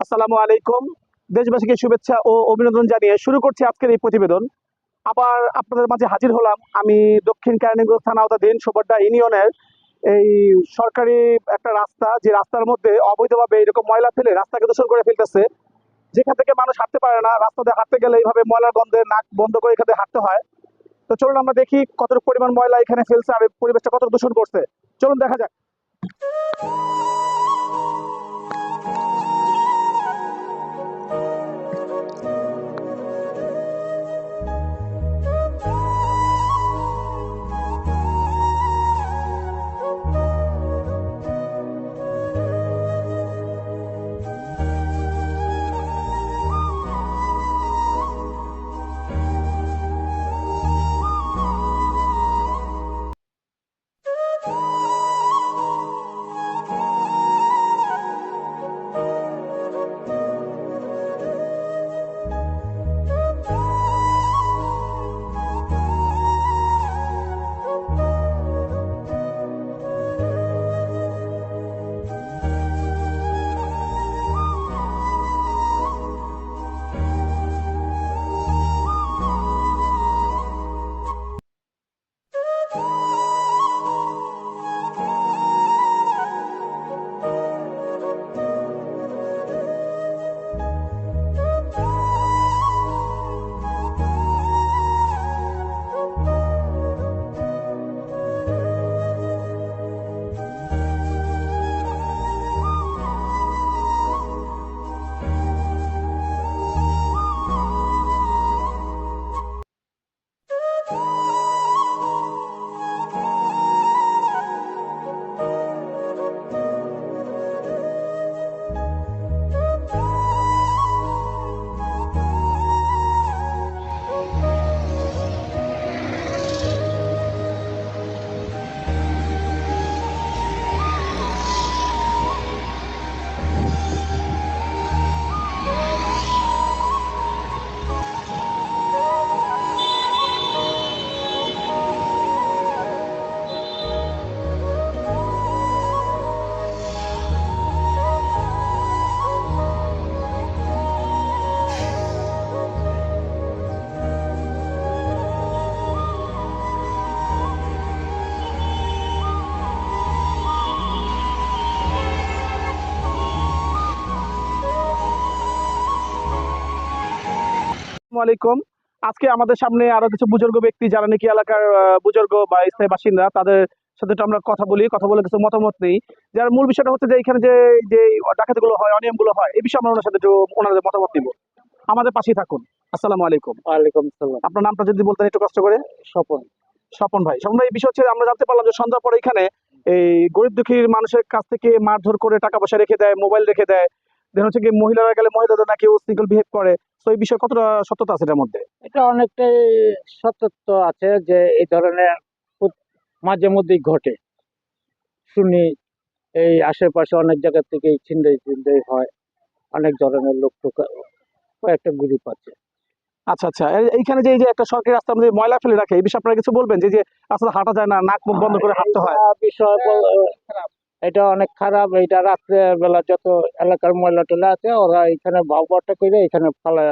আসসালামু আলাইকুম। দেশবাসীকে শুভেচ্ছা ও অভিনন্দন জানিয়ে শুরু করছি আজকের এই প্রতিবেদন। আবার আপনাদের মাঝে হাজির হলাম আমি দক্ষিণ কেরানীগঞ্জ থানা আওতাধীন সোবড্ডা ইউনিয়নের এই সরকারি একটা রাস্তা, যে রাস্তার মধ্যে অবৈধভাবে এরকম ময়লা ফেলে রাস্তাকে দূষণ করে ফেলতেছে। যেখান থেকে মানুষ হাঁটতে পারে না, রাস্তা দিয়ে হাঁটতে গেলে এইভাবে ময়লার গন্ধে নাক বন্ধ করে এখানে হাঁটতে হয়। তো চলুন আমরা দেখি কতটুকু পরিমাণ ময়লা এখানে ফেলছে আর পরিবেশটা কত দূষণ করছে। চলুন দেখা যাক। আসসালামু আলাইকুম। আজকে আমাদের সামনে আরও কিছু বুজুর্গ ব্যক্তি যারা নাকি এলাকার বুজুর্গ বা স্থায়ী বাসিন্দা তাদের সাথে আমরা কথা বলি কথা বলে কিছু মতামত নেই। যার মূল বিষয়টা হচ্ছে যে এখানে যে যে ডাকাতিগুলো হয় অনিয়মগুলো হয় এই বিষয়ে আমরা ওনার সাথে ওনাদের মতামত নিব। আমাদের পাশেই থাকুন। আসসালামু আলাইকুম। ওয়ালাইকুম সালাম আপনার নামটা যদি বলতেন একটু কষ্ট করে। স্বপন। স্বপন ভাই স্বপন ভাই এই বিষয় হচ্ছে আমরা জানতে পারলাম যে সন্ধ্যার পরে এখানে এই গরিব দুঃখীর মানুষের কাছ থেকে মারধর করে টাকা পয়সা রেখে দেয় মোবাইল রেখে দেয় দেন হচ্ছে কি মহিলারা গেলে মহিলাদের নাকি বিহেভ করে। তো এই বিষয়ে কতটা সত্যতা আছে এটার মধ্যে? এটা অনেকটাই সত্যত্ব আছে যে এই ধরনের মাঝে মধ্যেই ঘটে। শুনি এই আশেপাশে অনেক জায়গা থেকে হয়। অনেক ধরনের লোক কয়েকটা গ্রুপ আছে। আচ্ছা আচ্ছা। এই- এইখানে যে এই যে একটা সরকারি রাস্তার মধ্যে ময়লা ফেলে রাখে এই বিষয়ে আপনারা কিছু বলবেন? যে যে রাস্তা হাঁটা যায় না নাক মুখ বন্ধ করে হাঁটতে হয় বিষয় বল- এটা অনেক খারাপ এটা রাত্রে বেলা যত এলাকার ময়লা টলা আছে ওরা এখানে ভাবটা করে এখানে ফালা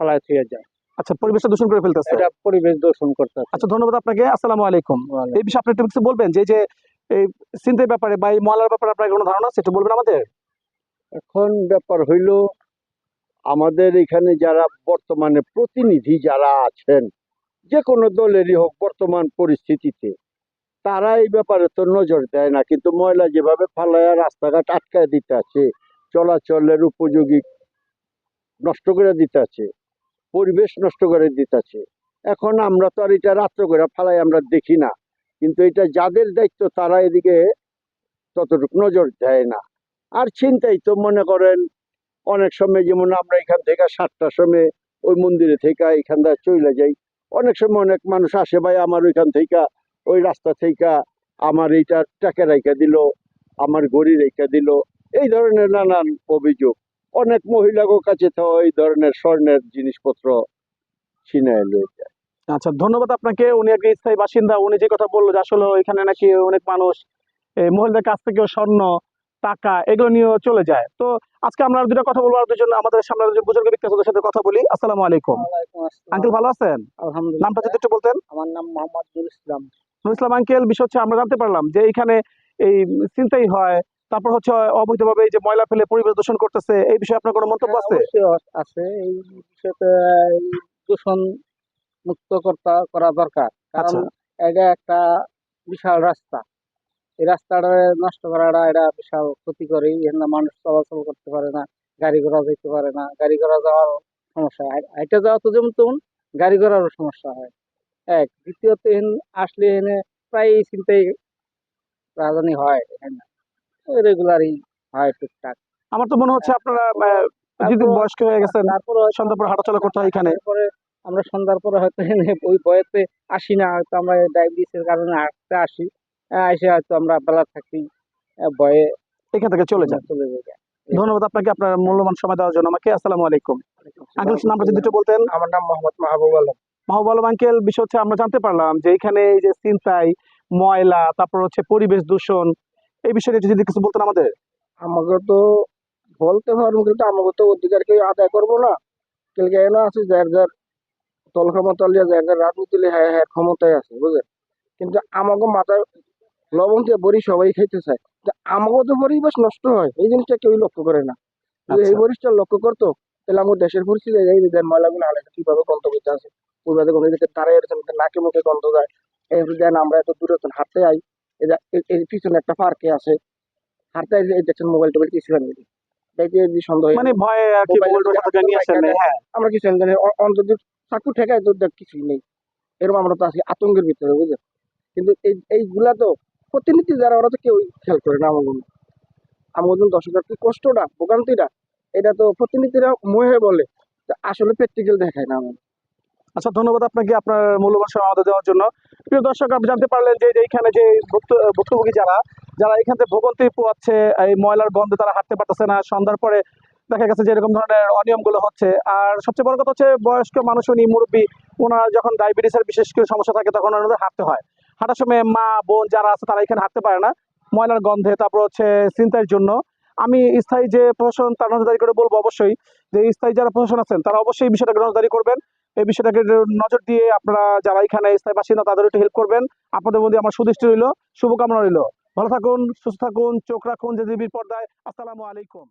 ফালায় থুয়ে যায়। আচ্ছা পরিবেশটা দূষণ করে ফেলতেছে। এটা পরিবেশ দূষণ করতেছে। আচ্ছা ধন্যবাদ আপনাকে আসসালামু আলাইকুম। এই বিষয়ে আপনি একটু কিছু বলবেন যে এই যে এই চিন্তার ব্যাপারে বা এই ময়লার ব্যাপারে আপনার কোনো ধারণা আছে একটু বলবেন আমাদের? এখন ব্যাপার হইল আমাদের এখানে যারা বর্তমানে প্রতিনিধি যারা আছেন যে কোনো দলেরই হোক বর্তমান পরিস্থিতিতে তারা এই ব্যাপারে তো নজর দেয় না। কিন্তু ময়লা যেভাবে ফালায়া রাস্তাঘাট আটকায় দিতে আছে, চলাচলের উপযোগী নষ্ট করে দিতে আছে, পরিবেশ নষ্ট করে দিতে আছে, এখন আমরা তো আর এটা রাত্র করে ফালাই আমরা দেখি না। কিন্তু এটা যাদের দায়িত্ব তারা এদিকে ততটুকু নজর দেয় না। আর চিন্তাই তো মনে করেন, অনেক সময় যেমন আমরা এখান থেকে সাতটার সময় ওই মন্দিরে থেকে এখান থেকে চলে যাই। অনেক সময় অনেক মানুষ আসে, ভাই, আমার ওইখান থেকে ওই রাস্তা থেকে আমার এইটা টাকা রেখে দিল, আমার গড়ি রেখে দিল, এই ধরনের নানান অভিযোগ। অনেক মহিলাগো কাছে তো এই ধরনের স্বর্ণের জিনিসপত্র ছিনায় লয়ে যায়। আচ্ছা ধন্যবাদ আপনাকে। উনি একজন স্থায়ী বাসিন্দা, উনি যে কথা বলল যে আসলে এখানে নাকি অনেক মানুষ মহিলাদের কাছ থেকেও স্বর্ণ টাকা এগুলো নিয়ে চলে যায়। তো আজকে আমরা দুটো কথা বলব আর দুজন আমাদের সামনে দুজন বুজুর্গ আছে, ওদের সাথে কথা বলি। আসসালামু আলাইকুম। আঙ্কেল ভালো আছেন? আলহামদুলিল্লাহ। নামটা যদি একটু বলতেন। আমার নাম মোহাম্মদ নুর ইসলাম। নুরুল ইসলাম আঙ্কেল বিষয় হচ্ছে আমরা জানতে পারলাম যে এইখানে এই চিন্তাই হয় তারপর হচ্ছে অবৈধভাবে এই যে ময়লা ফেলে পরিবেশ দূষণ করতেছে এই বিষয়ে আপনার কোনো মন্তব্য আছে? হ্যাঁ, অবশ্যই আ- আছে। এই বিষয়তে এই দূষণ মুক্ত করতে করা দরকার। কারণ আচ্ছা। এটা একটা বিশাল রাস্তা। এই রাস্তাটা নষ্ট করাটা এটা বিশাল ক্ষতি করে এখানে মানুষ চলাচল করতে পারে না গাড়ি ঘোড়া যেতে পারে না। গাড়ি ঘোড়া যাওয়ার সমস্যা হয়। হাইটে যাওয়া তো যেমন তেমন গাড়ি ঘোড়ারও সমস্যা হয়। এক। দ্বিতীয়ত এখানে আসলে এখানে প্রায় চিন্তাই রাজধানী হয় এখানে। রেগুলারই হয় টুকটাক আমার তো মনে হচ্ছে আপনারা আহ, যদি বয়স্ক হয়ে গেছেন সন্ধ্যার পর হাঁটাচলা করতে হয় এখানে। আমরা সন্ধ্যার পরে হয়তো এনে ওই বয়েতে আসি না হয়তো আমরা ডায়াবেটিসের কারণে হাঁটতে আসি। এসে হয়তো আমরা বেলা থাকি ভয়ে এখান থেকে চলে যান। চলে যাই। ধন্যবাদ আপনাকে আপনার মূল্যবান সময় দেওয়ার জন্য আমাকে। আসসালামু আলাইকুম। আঙ্কেল নামটা যদি একটু বলতেন। আমার নাম মোহাম্মদ মাহবুব আলম। মাহবুব আলম আঙ্কেল বিষয় হচ্ছে আমরা জানতে পারলাম যে এখানে এই যে চিন্তাই ময়লা তারপর হচ্ছে পরিবেশ দূষণ এই বিষয়ে যদি কিছু বলতেন আমাদের। আমাকে তো বলতে পারব কিন্তু আমাকে তো অধিকার কেউ আদায় করব না। কেলকে এনে আছে যার যার দল ক্ষমতা লিয়ে যার যার রাজনীতি লিয়ে হ্যাঁ হ্যাঁ ক্ষমতায় আছে বুঝলেন? কিন্তু আমাকে মাথায় লবণ দিয়ে বড়ি সবাই খাইতে চায়। তো আমাকে তো পরিবেশ নষ্ট হয় এই জিনিসটা কেউই লক্ষ্য করে না। যদি এই আচ্ছা। পরিবেশটা লক্ষ্য করতো তাহলে আমাদের দেশের পরিস্থিতি এই যে ময়লাগুলো আলাদা কীভাবে গন্ধ করতে আছে দিকে তারা এরকম নাকে মুখে গন্ধ যায় এই দেন আমরা এত দূরে হাঁটতে আই এই পিছনে একটা পার্কে আছে। হাঁটতে আই এই দেখছেন মোবাইল টোবাইল কিছু আনি মানে ভয়ে আর কি এখানে- হ্যাঁ। আমরা কিছু জানি অন্তত চাকু ঠেকায় তো কিছুই নেই। এরকম আমরা তো আছি আতঙ্কের ভিতরে বুঝলেন কিন্তু এই এইগুলা তো প্রতিনিধি যারা, ওরা তো কেউ খেয়াল করে না আমার আমার মতন দর্শকের কি কষ্টটা, ভোগান্তিটা, এটা তো প্রতিনিধিরা মোহে বলে। আসলে প্র্যাকটিক্যাল দেখায় না আমার। আচ্ছা ধন্যবাদ আপনাকে আপনার মূল্যবান সময় আমাদের দেওয়ার জন্য। প্রিয় দর্শক, আপনি জানতে পারলেন যে এইখানে যে ভুক্ত- ভুক্তভোগী যারা যারা এখান থেকে ভোগান্তি পোয়াচ্ছে, এই ময়লার গন্ধে তারা হাঁটতে পারতেছে না। সন্ধ্যার পরে দেখা গেছে যে এরকম ধরনের অনিয়মগুলো হচ্ছে। আর সবচেয়ে বড় কথা হচ্ছে, বয়স্ক মানুষ উনি মুরব্বী, ওনারা যখন ডায়াবেটিসের বিশেষ করে সমস্যা থাকে, তখন ওনাদের হাঁটতে হয়। হাঁটার সময় মা, বোন যারা আছে তারা এখানে হাঁটতে পারে না। ময়লার গন্ধে, তারপর হচ্ছে চিন্তার জন্য। আমি স্থায়ী যে প্রশাসন, তার নজরদারি করে বলব অবশ্যই যে স্থায়ী যারা প্রশাসন আছেন, তারা অবশ্যই এই বিষয়টাকে নজরদারি করবেন। এই বিষয়টাকে নজর দিয়ে আপনারা যারা এখানে স্থায়ী বাসিন্দা, তাদের একটু হেল্প করবেন। আপনাদের মধ্যে আমার সুদৃষ্টি রইল, শুভকামনা রইল। ভালো থাকুন, সুস্থ থাকুন, চোখ রাখুন যে পর্দায় আসসালামু আলাইকুম।